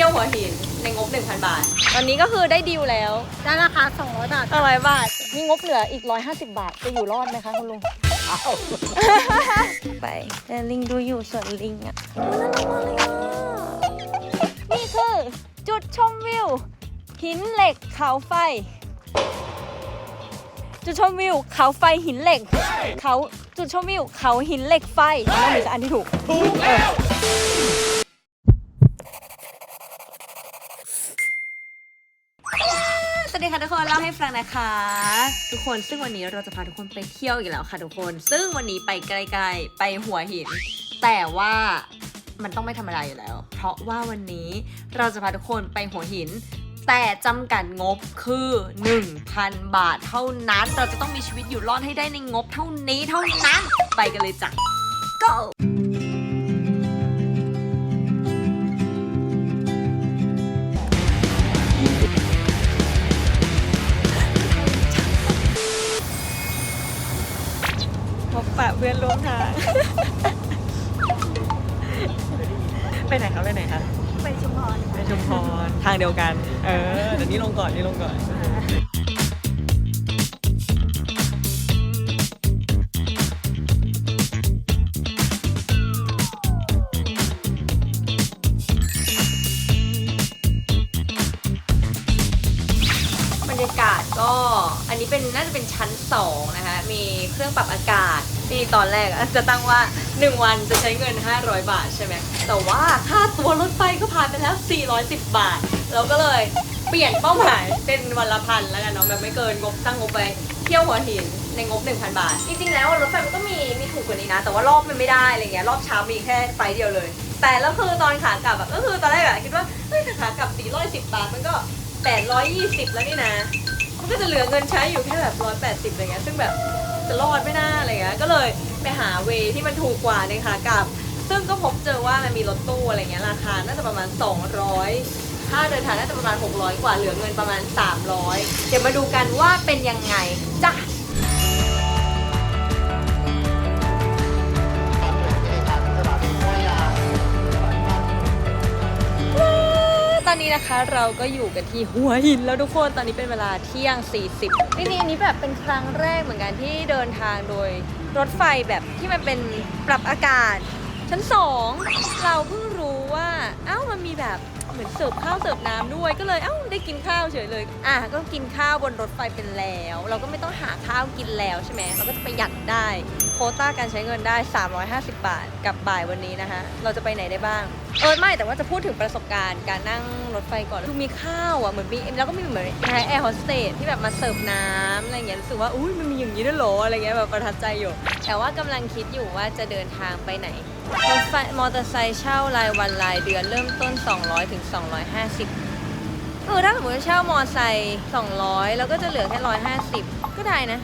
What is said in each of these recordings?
ที่ยวหัวหินในงบ 1,000 บาท ตอนนี้ก็คือได้ดีลแล้วได้ราคา200 บาทอะไรบาท มีงบเหลืออีก 150 บาท จะอยู่รอดไหมคะคุณลุง ไปแต่ลิงดูอยู่ส่วนลิงอะนี่คือจุดชมวิว หินเหล็กเขาไฟ จุดชมวิว เขาไฟหินเหล็ก เขาจุดชมวิว เขาหินเหล็กไฟนั่นคืออันที่ถูก ถูกแล้ว สวัส ดีค่ะทุกคนเล่าให้ฟังนะคะ ทุกคนซึ่งวันนี้เราจะพาทุกคนไปเที่ยวอีกแล้วค่ะทุกคน ซึ่งวันนี้ไปไกลๆไปหัวหิน แต่ว่ามันต้องไม่ธรรมดาอยู่แล้ว เพราะว่าวันนี้เราจะพาทุกคนไปหัวหิน แต่จำกัดงบคือ 1,000 บาทเท่านั้น เราจะต้องมีชีวิตอยู่รอดให้ได้ในงบเท่านี้เท่านั้น ไปกันเลยจ้ะ go ปะเพื่อนร่วมทาง ไปไหนครับไปไหนครับไปชุมพรไปชุมพรทางเดียวกัน เออเดี๋ยวนี้ลงก่อนนี่ลงก่อน บรรยากาศก็อันนี้เป็นน่าจะเป็นชั้น 2 นะคะ มีเครื่องปรับอากาศ ที่ตอนแรกอะจะตั้งว่า 1 วันจะใช้เงิน 500 บาทใช่ไหมแต่ว่าค่าตัวรถไฟก็ผ่านไปแล้ว 410 บาท เราก็เลยเปลี่ยนเป้าหมายเป็นวันละพันแล้วกันเนาะแบบไม่เกินงบตั้งงบไปเที่ยวหัวหินในงบ 1,000 บาท จริงๆ แล้วรถไฟมันก็มีมีถูกกว่านี้นะ แต่ว่ารอบมันไม่ได้อะไรเงี้ยรอบเช้ามีแค่ไฟเดียวเลย แต่แล้วคือตอนขากลับแบบก็คือตอนแรกอะคิดว่าเฮ้ยขากลับ 410 บาทมันก็ 820 แล้วนี่นะมันก็จะเหลือเงินใช้อยู่แค่แบบ180อะไรเงี้ยซึ่งแบบ จะรอดไม่น่าอะไรเงี้ยก็เลยไปหาเวที่มันถูกกว่าในขากลับ ซึ่งก็พบเจอว่ามันมีรถตู้อะไรเงี้ยราคาน่าจะประมาณ 200ค่าเดินทางน่าจะประมาณ 600 กว่าเหลือเงินประมาณ 300 เดี๋ยวมาดูกันว่าเป็นยังไงจ้ะ ตอนนี้นะคะเราก็อยู่กันที่หัวหินแล้วทุกคนตอนนี้เป็นเวลาเที่ยง 40จริงๆอันนี้แบบเป็นครั้งแรกเหมือนกันที่เดินทางโดยรถไฟแบบที่มันเป็นปรับอากาศ ชั้น 2 เราเพิ่งรู้ว่าเอ้ามันมีแบบเหมือนเสิร์ฟข้าวเสิร์ฟน้ำด้วยก็เลยเอ้าได้กินข้าวเฉยเลย อะก็กินข้าวบนรถไฟเป็นแล้ว เราก็ไม่ต้องหาข้าวกินแล้วใช่ไหมเราก็จะประหยัดได้ โควต้าการใช้เงินได้ 350 บาท กับบ่ายวันนี้นะคะเราจะไปไหนได้บ้าง เออไม่แต่ว่าจะพูดถึงประสบการณ์การนั่งรถไฟก่อนคือมีข้าวอะเหมือนมีแล้วก็มีเหมือนแอร์โฮสเตสที่แบบมาเสิร์ฟน้ำอะไรเงี้ยรู้สึกว่าอุ้ยมันมีอย่างนี้ด้วยเหรออะไรเงี้ยแบบประทับใจอยู่ แต่ว่ากำลังคิดอยู่ว่าจะเดินทางไปไหนรถไฟมอเตอร์ไซค์เช่ารายวันรายเดือนเริ่มต้น 200ถึง250เออถ้าสมมติว่าเช่ามอเตอร์ไซค์200 แล้วก็จะเหลือแค่ 150 ก็ได้นะ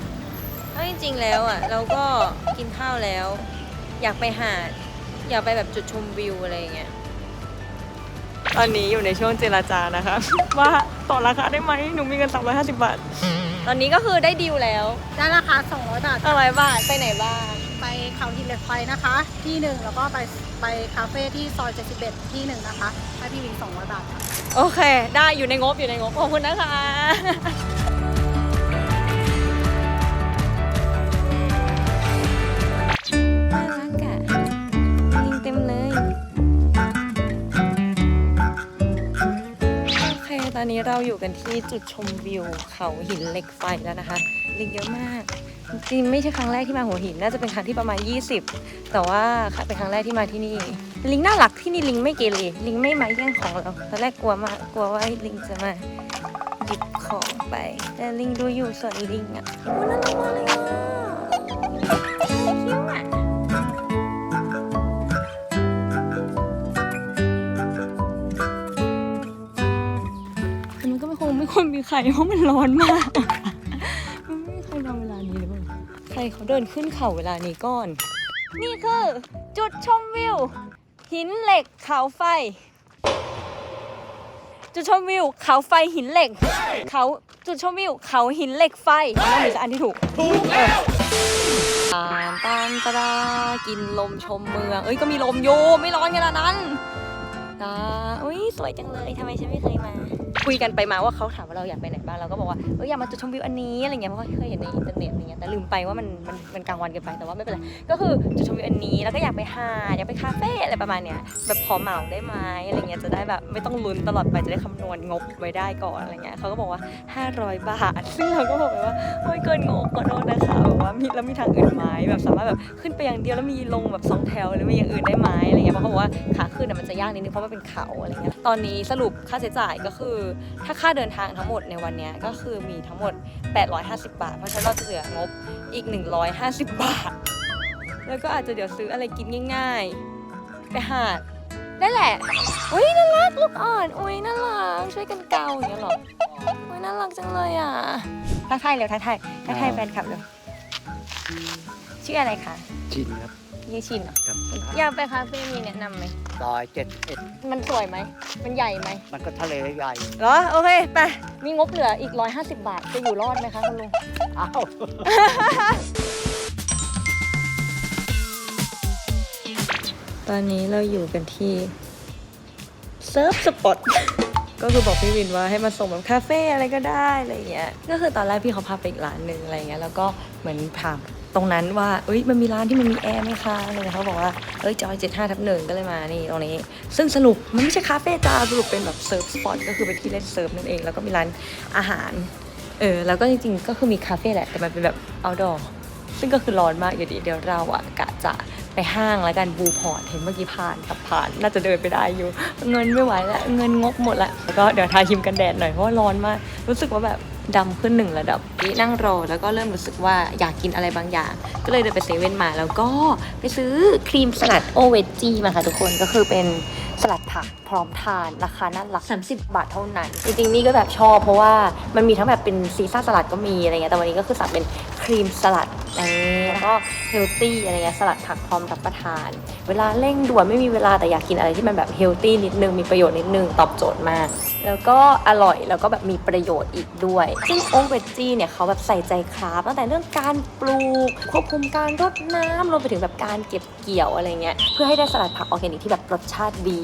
เพราะจริงๆแล้วอะเราก็กินข้าวแล้ว อยากไปหาดอยากไปแบบจุดชมวิวอะไรอย่างเงี้ยตอนนี้อยู่ในช่วงเจราจานะคะ ว่าต่อราคาได้ไหมหนูมีเงิน 350 บาท ตอนนี้ก็คือได้ดีลแล้วได้ราคา 200 บาทอะไรบาทไปไหนบ้าง ไปเขาหินเหล็กไฟนะคะ ที่หนึ่งแล้วก็ไปไปคาเฟ่ที่ซอย 71 ที่หนึ่งนะคะให้พี่วิน200 บาทค่ะ โอเค ได้อยู่ในงบอยู่ในงบขอบคุณนะคะ อเคตอนนี้เราอยู่กันที่จุดชมวิวเขาหินเหล็กไฟแล้วนะคะลิงเยอะมาก จริงไม่ใช่ครั้งแรกที่มาหัวหิน น่าจะเป็นครั้งที่ประมาณ 20 แต่ว่าเป็นครั้งแรกที่มาที่นี่ ลิงน่ารักที่นี่ลิงไม่เกเรลิงไม่มาแย่งของเราตอนแรกกลัวมากกลัวว่าลิงจะมาหยิบของไป แต่ลิงดูอยู่ส่วนลิงอะน่ารักมากเลย มันม่คงไม่ควรมีใครเพราะมันร้อนมาก มันไม่มีใครนอนเวลานี้หรือเปล่าใครเขาเดินขึ้นเขาเวลานี้ก่อน นี่คือ จุดชมวิว หินเหล็กเขาไฟ จุดชมวิว เขาไฟหินเหล็ก เขาจุดชมวิว เขาหินเหล็กไฟนั่นคืออันที่ถูกถูกแล้วตามตามตาดากินลมชมเมือง เอ้ยก็มีลมโยไม่ร้อนขนาดนั้นตค่ะอุ้ยสวยจังเลยทำไมฉันไม่เคยมา คุยกันไปมาว่าเขาถามว่าเราอยากไปไหนบ้างเราก็บอกว่าเอออยากมาจุดชมวิวอันนี้อะไรเงี้ยเพราะว่าเคยเห็นในอินเทอร์เน็ตอะไรเงี้ยแต่ลืมไปว่ามันมันมันกลางวันเกินไปแต่ว่าไม่เป็นไรก็คือจุดชมวิวอันนี้แล้วก็อยากไปหาดอยากไปคาเฟ่อะไรประมาณเนี้ยแบบขอเหมาได้ไหมอะไรเงี้ยจะได้แบบไม่ต้องลุ้นตลอดไปจะได้คำนวณงบไว้ได้ก่อนอะไรเงี้ยเขาก็บอกว่า 500 บาท ซึ่งเราก็บอกไปว่าโอ้ยเกินงบขอโทษนะคะแบบว่ามีแล้วมีทางอื่นไหมแบบสามารถแบบขึ้นไปอย่างเดียวแล้วมีลงแบบสองแถวหรือมีอย่างอื่นได้ไหมอะไรเงี้ยเพราะเขาบอกว่าขาขึ้นอะมันจะยากนิดนึงเพราะว่าเป็นเขาอะไรเงี้ยตอนนี้สรุปค่าใช้จ่ายก็คือถ้าค่าเดินทางทั้งหมดในวันเนี้ยก็คือมีทั้งหมด 850 บาท เพราะฉะนั้นเราจะเหลืองบอีก 150 บาท แล้วก็อาจจะเดี๋ยวซื้ออะไรกินง่ายๆ ไปหาดได้แหละอุ้ยน่ารักลูกอ่อนอุ้ยน่ารักช่วยกันเกาอย่างเงี้ยเหรออุ้ยน่ารักจังเลยอะทักทายเร็วทักทายทักทายแฟนคลับเร็วชื่ออะไรคะ ชินครับ ยี่ชินเหรอครับอยากไปคาเฟ่มีแนะนำไหม ซอยเจ็ดเอ็ดมันสวยไหม มันใหญ่ไหมมันก็ทะเลใหญ่ เหรอ โอเค ไป มีงบเหลืออีก 150 บาท จะอยู่รอดไหมคะคุณลุง อ้าว ตอนนี้เราอยู่กันที่เซิร์ฟสปอต ก็คือบอกพี่วินว่าให้มาส่งแบบคาเฟ่อะไรก็ได้อะไรอย่างเงี้ย ก็คือตอนแรกพี่เขาพาไปอีกร้านหนึ่งอะไรอย่างเงี้ย แล้วก็เหมือนถาม ตรงนั้นว่าเอ้ยมันมีร้านที่มันมีแอร์ไหมคะอะไรเงี้ยเขาบอกว่าเอ้ยจอย75ทับหนึ่งก็เลยมานี่ตรงนี้ ซึ่งสรุปมันไม่ใช่คาเฟ่จ้าสรุปเป็นแบบเซิร์ฟสปอตก็คือเป็นที่เล่นเซิร์ฟนั่นเอง แล้วก็มีร้านอาหารเออแล้วก็จริงๆ ก็คือมีคาเฟ่แหละแต่มันเป็นแบบ outdoor ซึ่งก็คือร้อนมากอยู่ดีเดี๋ยวเราอะกะจะไปห้างแล้วกันบูพอร์ตเห็นเมื่อกี้ผ่านกับผ่าน น่าจะเดินไปได้อยู่ เงินไม่ไหวแล้วเงินงบหมดละแล้วก็เดี๋ยวทาครีมกันแดดหน่อยเพราะว่าร้อนมากรู้สึกว่าแบบ ดำขึ้นหนึ่งระดับนี่นั่งรอแล้วก็เริ่มรู้สึกว่าอยากกินอะไรบางอย่าง ก็เลยเดินไปเซเว่นมาแล้วก็ไปซื้อครีมสลัดโอเวจีมาค่ะทุกคนก็คือเป็นสลัดผักพร้อมทานราคาน่ารัก 30 บาทเท่านั้น จริงๆ นี่ก็แบบชอบเพราะว่ามันมีทั้งแบบเป็นซีซ่าสลัดก็มีอะไรเงี้ยแต่วันนี้ก็คือสั่งเป็นครีมสลัดนี่แล้วก็เฮลตี้อะไรเงี้ยสลัดผักพร้อมรับประทานเวลาเร่งด่วนไม่มีเวลาแต่อยากกินอะไรที่มันแบบเฮลตี้นิดนึงมีประโยชน์นิดนึงตอบโจทย์มาก แล้วก็อร่อยแล้วก็แบบมีประโยชน์อีกด้วย ซึ่งโอเวจีเนี่ยเขาแบบใส่ใจคราฟตั้งแต่เรื่องการปลูกควบคุมการรดน้ำรวมไปถึงแบบการเก็บเกี่ยวอะไรเงี้ยเพื่อให้ได้สลัดผักออร์แกนิกที่แบบรสชาติดี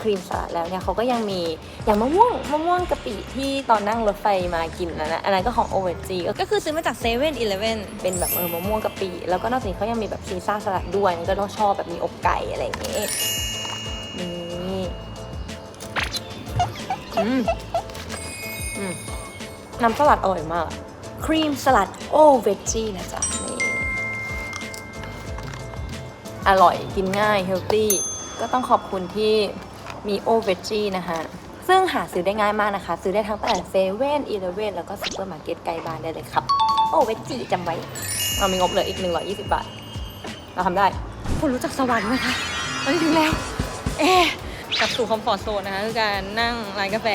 ครีมสลัดแล้วเนี่ยเขาก็ยังมีอย่างมะม่วงมะม่วงกะปิที่ตอนนั่งรถไฟมากินนะนะอันนั้นก็ของโอเวจีก็คือซื้อมาจากเซเว่นอีเลฟเว่นเป็นแบบเออมะม่วงกะปิแล้วก็นอกจากนี้เขายังมีแบบซีซ่าสลัดด้วยก็ต้องชอบแบบมีอบไก่อะไรอย่างเงี้ยนี่อืมอืมน้ำสลัดอร่อยมาก ครีมสลัดโอเวจีนะจ๊ะนี่อร่อยกินง่ายเฮลตี้ก็ต้องขอบคุณที่มีโอเวจีนะคะซึ่งหาซื้อได้ง่ายมากนะคะ ซื้อได้ทั้งแต่เซเว่นอีเลเว่นแล้วก็ซูเปอร์มาร์เก็ตใกล้บ้านได้เลยครับ โอเวจีจำไว้ เรามีงบเหลืออีก 120 บาท เราทำได้ คุณรู้จักสวรรค์ไหมคะตอนนี้ถึงแล้ว เอ๊ะกลับสู่คอมฟอร์ทโซนนะคะคือการนั่งร้านกาแฟ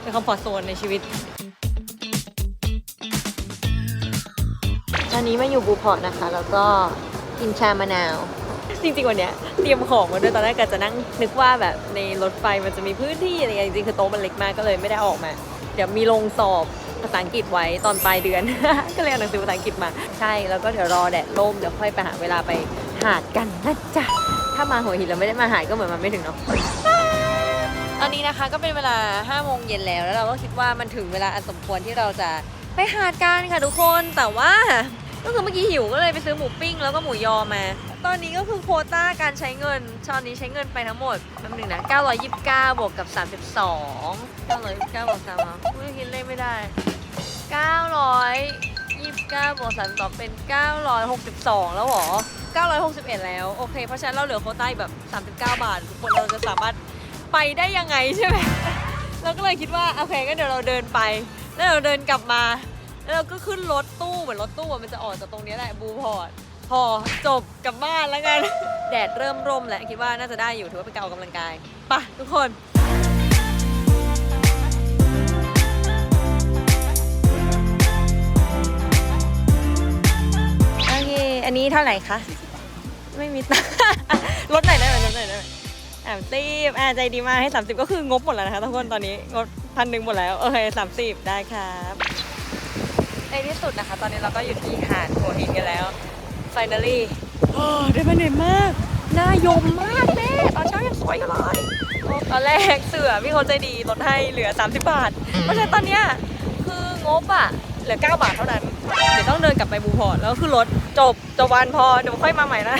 เป็นคอมฟอร์ทโซนในชีวิตตอนนี้มาอยู่บูพอร์ตนะคะ แล้วก็กินชามะนาว จริงๆวันเนี้ยเตรียมของมาด้วยตอนแรกก็จะนั่งนึกว่าแบบในรถไฟมันจะมีพื้นที่อะไรเงี้ยจริงๆคือโต๊ะมันเล็กมากก็เลยไม่ได้เอาออกมา เดี๋ยวมีลงสอบภาษาอังกฤษไว้ตอนปลายเดือน ก็เลยเอาหนังสือภาษาอังกฤษมา ใช่ แล้วก็เดี๋ยวรอแดดร่ม เดี๋ยวค่อยไปหาเวลาไป หาดกันนะจ๊ะ ถ้ามาหัวหินแล้วไม่ได้มาหาดก็เหมือนมันไม่ถึงเนาะตอนนี้นะคะก็เป็นเวลา5โมงเย็นแล้วแล้วเราก็คิดว่ามันถึงเวลาอันสมควรที่เราจะไปหาดกันค่ะทุกคนแต่ว่าก็คือเมื่อกี้หิวก็เลยไปซื้อหมูปิ้งแล้วก็หมูยอมา ตอนนี้ก็คือโคต้าการใช้เงินตอนนี้ใช้เงินไปทั้งหมดแป๊บนึงนะ 929 บวกกับ 32 929 บวก3อะไม่คิดเลขไม่ได้ 929 บวก32เป็น 962 แล้วหรอ 961 แล้ว โอเค เพราะฉะนั้นเราเหลือโควต้าอีกแบบ 39 บาท ทุกคนเราจะสามารถไปได้ยังไงใช่ไหม เราก็เลยคิดว่า โอเคก็เดี๋ยวเราเดินไป แล้วเราเดินกลับมา แล้วเราก็ขึ้นรถตู้ เหมือนรถตู้มันจะออกจากตรงนี้แหละบูพอร์ตพอจบกลับบ้านแล้วกัน แดดเริ่มร่มแล้วคิดว่าน่าจะได้อยู่ถือว่าเป็นการออกกำลังกายไปะทุกคน นนี้เท่าไหร่คะ ไม่มีตังค์ ลดหน่อยได้ไหมลดหน่อยได้ไหมสามสิบอ่าใจดีมากให้ 30 ก็คืองบหมดแล้วนะคะทุกคนตอนนี้งบพันหนึ่งหมดแล้ว โอเค30ได้ครับในที่สุดนะคะ ตอนนี้เราก็อยู่ที่หาดหัวหินกันแล้ว finally โอ้ได้มาเหนื่อยมากหน้ายมมากแม่ตอนเช้ายังสวยอยู่เลยตอนแรกเสือพี่เขาใจดีลดให้เหลือ 30 บาท เพราะฉะนั้นตอนเนี้ยคืองบอะ เหลือ 9 บาทเท่านั้น เดี๋ยวต้องเดินกลับไปบูพอร์ตแล้วคือรถจบจบวันพอเดี๋ยวค่อยมาใหม่นะ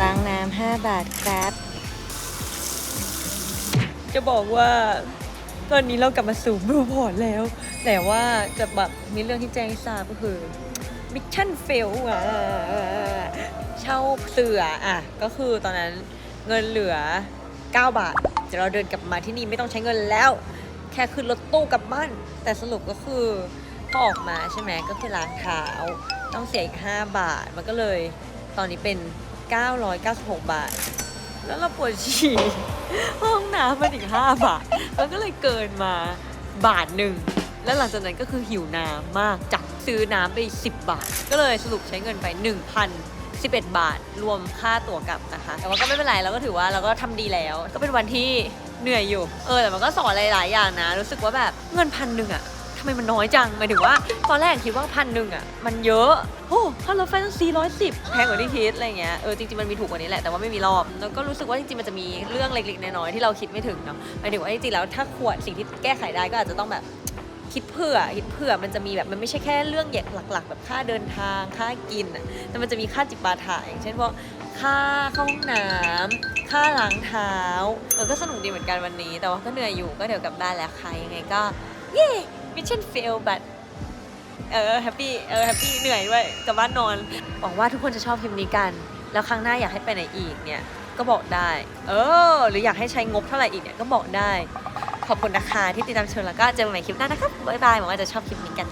ล้างน้ำ5บาทครับ บอกว่า ตอนนี้เรากลับมาสู่บลูพอร์ตแล้ว แต่ว่าจะแบบมีเรื่องที่แจ้งให้ทราบก็คือมิชชั่นเฟลอะเช่าเสืออะ ก็คือตอนนั้นเงินเหลือ 9 บาทเดี๋ยวเราเดินกลับมาที่นี่ไม่ต้องใช้เงินแล้ว แค่ขึ้นรถตู้กลับบ้าน แต่สรุปก็คือพอออกมาใช่ไหมก็คือล้างเท้าต้องเสียอีก 5 บาท มันก็เลยตอนนี้เป็น 996 บาท แล้วเราปวดฉี่ ห้องน้ำมันอีก5บาท มันก็เลยเกินมาบาทหนึ่ง แล้วหลังจากนั้นก็คือหิวน้ำมากจับซื้อน้ำไป 10 บาท ก็เลยสรุปใช้เงินไป 1,011 บาท รวมค่าตั๋วกลับนะคะ แต่ว่าก็ไม่เป็นไรเราก็ถือว่าเราก็ทำดีแล้ว ก็เป็นวันที่เหนื่อยอยู่ เออแต่มันก็สอนหลายๆอย่างนะ รู้สึกว่าแบบเงินพันหนึ่งอะำไมมันน้อยจังหมายถึงว่า ตอนแรกคิดว่าพันหนึ่งอะ มันเยอะโอ้ค่ารถไฟตั้ง410 แพงกว่าที่คิดอะไรเงี้ย เออจริงๆ มันมีถูกกว่านี้แหละ แต่ว่าไม่มีรอบ แล้วก็รู้สึกว่าจริงๆ มันจะมีเรื่องเล็กๆ น้อยๆ ที่เราคิดไม่ถึงเนาะหมายถึงว่าจริงๆ แล้วถ้าขวดสิ่งที่แก้ไขได้ก็อาจจะต้องแบบคิดเผื่อคิดเผื่อมันจะมีแบบมันไม่ใช่แค่เรื่องใหญ่หลัก ๆ แบบค่าเดินทางค่ากินอะแต่มันจะมีค่าจิปาถะอย่างเช่นพวกค่าเข้าห้องน้ำค่าล้างเท้าเออก็สนุกดีเหมือนกันวันนี้ แต่ว่าก็เหนื่อยอยู่ก็เดี๋ยวกลับบ้านแล้วค่ะยังไงก็ เย้ มิชชั่นเฟลบัตเออแฮปปี้เออแฮปปี้เหนื่อยด้วยกลับบ้านนอนหวังว่าทุกคนจะชอบคลิปนี้กัน แล้วครั้งหน้าอยากให้ไปไหนอีกเนี่ยก็บอกได้ เออ หรืออยากให้ใช้งบเท่าไหร่อีกเนี่ยก็บอกได้ ขอบคุณนะคะที่ติดตามชมแล้วก็เจอกันใหม่คลิปหน้านะครับบ๊ายบายหวังว่าจะชอบคลิปนี้กัน